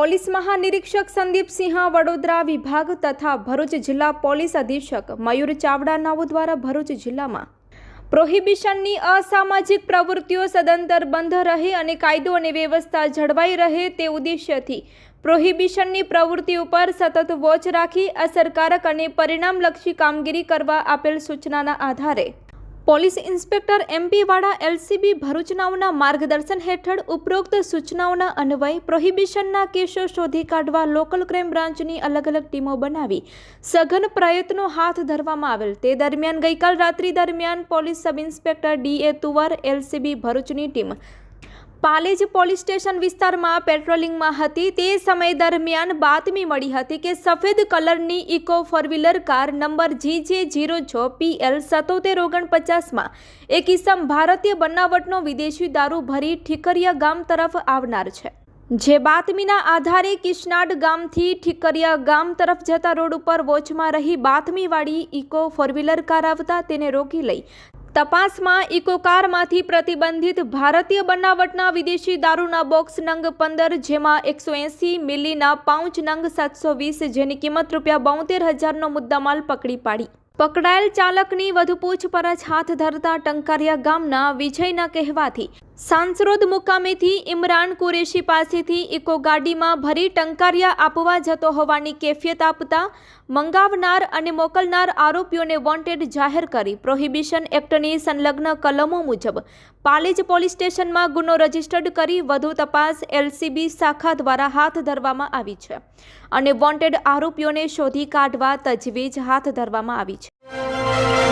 Police મહાનિરીક્ષક Sandipsinh Vadodara વિભાગ તથા ભરૂચ જિલ્લા પોલીસ અધિક્ષક મયુર ચાવડા નાઓ દ્વારા ભરૂચ જિલ્લામાં પ્રોહિબિશનની અસામાજિક પ્રવૃત્તિઓ સદંતર બંધ રહે અને કાયદો અને વ્યવસ્થા જળવાઈ રહે તે ઉદ્દેશ્યથી પ્રોહિબિશનની પ્રવૃત્તિ ઉપર સતત વોચ રાખી અસરકારક અને પરિણામલક્ષી કામગીરી કરવા આપેલ સૂચનાના આધારે police inspector M P LCB ભરૂચનાઓના માર્ગદર્શન હેઠળ ઉપરોક્ત સૂચનાઓના અન્વય પ્રોહિબિશનના કેસો શોધી કાઢવા લોકલ ક્રાઇમ બ્રાન્ચની અલગ અલગ ટીમો બનાવી સઘન પ્રયત્નો હાથ ધરવામાં આવેલ. તે દરમિયાન ગઈકાલ રાત્રિ દરમિયાન police sub inspector D Tuvar, LCB ભરૂચની ટીમ પાલેજ પોલીસ સ્ટેશન વિસ્તારમાં પેટ્રોલિંગમાં હતી. તે સમય દરમિયાન બાતમી મળી હતી કે સફેદ કલરની Eeco four wheeler car number G J zero છ પીએલ સત્તોતેર ઓગણપચાસમાં એક ઇસમ ભારતીય બનાવટનો વિદેશી દારૂ ભરી ઠીકરિયા ગામ તરફ આવનાર છે. જે બાતમીના આધારે કિશનાડ ગામથી ઠીકરિયા ગામ તરફ જતા રોડ ઉપર વોચમાં રહી બાતમીવાળી ઇકો ફોર વ્હીલર કાર આવતા તેને રોકી લઈ તપાસમાં ઇકો કારમાંથી પ્રતિબંધિત ભારતીય બનાવટના વિદેશી દારૂના બોક્સ નંગ પંદર, જેમાં એકસો એંસી મિલીના પાઉચ નંગ સાતસો વીસ જેની કિંમત રૂપિયા બોતેર હજારનો મુદ્દામાલ પકડી પાડી. પકડાયેલ ચાલકની વધુ પૂછપરછ હાથ ધરતા ટંકારિયા ગામના વિજયના કહેવાથી સાંસરોદ મુકામેથી ઇમરાન કુરેશી પાસેથી ઇકો ગાડીમાં ભરી ટંકારિયા આપવા જતો હોવાની કેફિયત આપતા મંગાવનાર અને મોકલનાર આરોપીઓને વોન્ટેડ જાહેર કરી. પ્રોહિબિશન એક્ટની સંલગ્ન કલમો મુજબ પાલેજ પોલીસ સ્ટેશનમાં ગુનો રજીસ્ટર્ડ કરી વધુ તપાસ એલસીબી શાખા દ્વારા હાથ ધરવામાં આવી છે અને વોન્ટેડ આરોપીઓને શોધી કાઢવા તજવીજ હાથ ધરવામાં આવી છે.